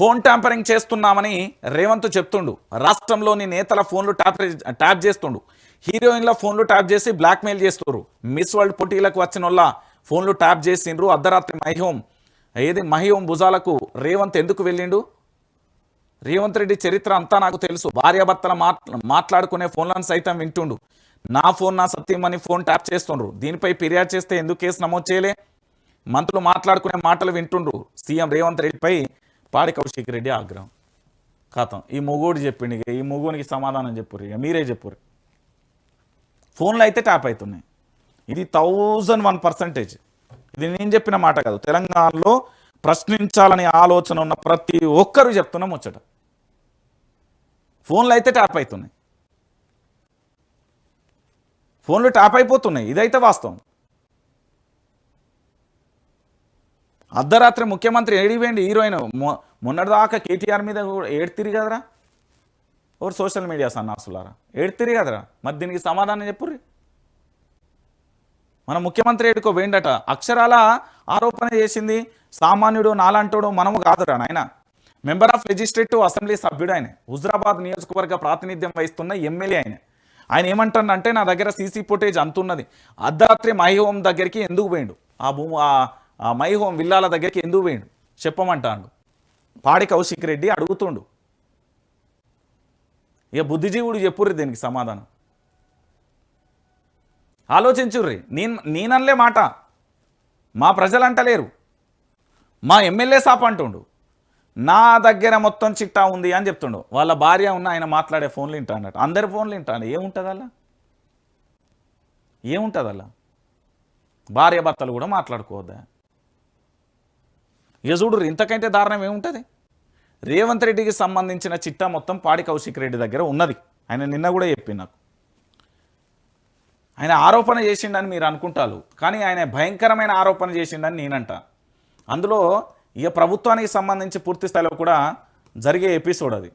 Phone tampering చేస్తున్నామని రేవంత్ చెప్తుండు. రాష్ట్రంలోని నేతల ఫోన్లు ట్యాప్ ట్యాప్ చేస్తుండు. హీరోయిన్ల ఫోన్లు ట్యాప్ చేసి బ్లాక్మెయిల్ చేస్తున్నారు మిస్ వరల్డ్ పోటీలకు వచ్చిన వాళ్ళ ఫోన్లు ట్యాప్ చేసిండ్రు అర్ధరాత్రి మహిహోం ఏది మహిహోం భుజాలకు రేవంత్ ఎందుకు వెళ్ళిండు? రేవంత్ రెడ్డి చరిత్ర అంతా నాకు తెలుసు. భార్యాభర్తల మాట్ మాట్లాడుకునే ఫోన్లను సైతం వింటుండు. నా ఫోన్ నా సత్యమని ఫోన్ ట్యాప్ చేస్తుండ్రు. దీనిపై ఫిర్యాదు చేస్తే ఎందుకు కేసు నమోదు చేయలే? మంత్రులు మాట్లాడుకునే మాటలు వింటుండ్రు. సీఎం రేవంత్ రెడ్డిపై పాడి కౌశిక్ రెడ్డి ఆగ్రహం. కథం ఈ మొగోడు చెప్పిండు ఇక. ఈ మొగోనికి సమాధానం చెప్పురు ఇక. మీరే చెప్పుర్రు. ఫోన్లు అయితే ట్యాప్ అవుతున్నాయి ఇది థౌజండ్ వన్ పర్సెంటేజ్ ఇది నేను చెప్పిన మాట కాదు. తెలంగాణలో ప్రశ్నించాలనే ఆలోచన ఉన్న ప్రతి ఒక్కరు చెప్తున్నా ముచ్చట. ఫోన్లు అయితే ట్యాప్ అవుతున్నాయి ఫోన్లు ట్యాప్ అయిపోతున్నాయి. ఇదైతే వాస్తవం. అర్ధరాత్రి ముఖ్యమంత్రి ఏడివేండి హీరోయిన్. మొన్నటిదాకా కేటీఆర్ మీద కూడా ఏడ్తిరి కదరా? ఎవరు సోషల్ మీడియా సన్నాసులారా? ఏడ్తిరి కదరా? మరి దీనికి సమాధానం చెప్పుర్రి. మన ముఖ్యమంత్రి ఏడుకో వేండట అక్షరాల ఆరోపణ చేసింది సామాన్యుడు నాలంటోడు మనము కాదురా నాయన. మెంబర్ ఆఫ్ లెజిస్లేటివ్ అసెంబ్లీ సభ్యుడు ఆయన. హుజరాబాద్ నియోజకవర్గ ప్రాతినిధ్యం వహిస్తున్న ఎమ్మెల్యే ఆయన. ఆయన ఏమంటాడంటే నా దగ్గర సీసీ ఫుటేజ్ అంతున్నది. అర్ధరాత్రి మై హోమ్ దగ్గరికి ఎందుకు పోయిండు? ఆ భూ ఆ- మై హోమ్ విల్లాల దగ్గరికి ఎందుకు పోయిండు? చెప్పమంటాడు. పాడి కౌశిక్ రెడ్డి అడుగుతుండు. ఇక బుద్ధిజీవుడు చెప్పుర్రి దీనికి సమాధానం. ఆలోచించుర్రి. నేను నేననలే మాట. మా ప్రజలు అంటలేరు మా ఎమ్మెల్యే సాప్ అంటుండు. నా దగ్గర మొత్తం చిట్టా ఉంది అని చెప్తుండు. వాళ్ళ భార్య ఉన్న ఆయన మాట్లాడే ఫోన్లు వింటాడట. అన్నట్టు అందరి ఫోన్లు వింటాను ఏముంటుంది అలా ఏముంటుంది అలా భార్య భర్తలు కూడా మాట్లాడుకోవద్దా? ఇక చూడు ఇంతకంటే దారుణం ఏముంటుంది? రేవంత్ రెడ్డికి సంబంధించిన చిట్టా మొత్తం పాడి కౌశిక్ రెడ్డి దగ్గర ఉన్నది. ఆయన నిన్న కూడా చెప్పి నాకు. ఆయన ఆరోపణ చేసిండని మీరు అనుకుంటారు కానీ ఆయన భయంకరమైన ఆరోపణ చేసిండని నేనంట. అందులో ఇక ప్రభుత్వానికి సంబంధించి పూర్తి స్థాయిలో కూడా జరిగే ఎపిసోడ్ అది.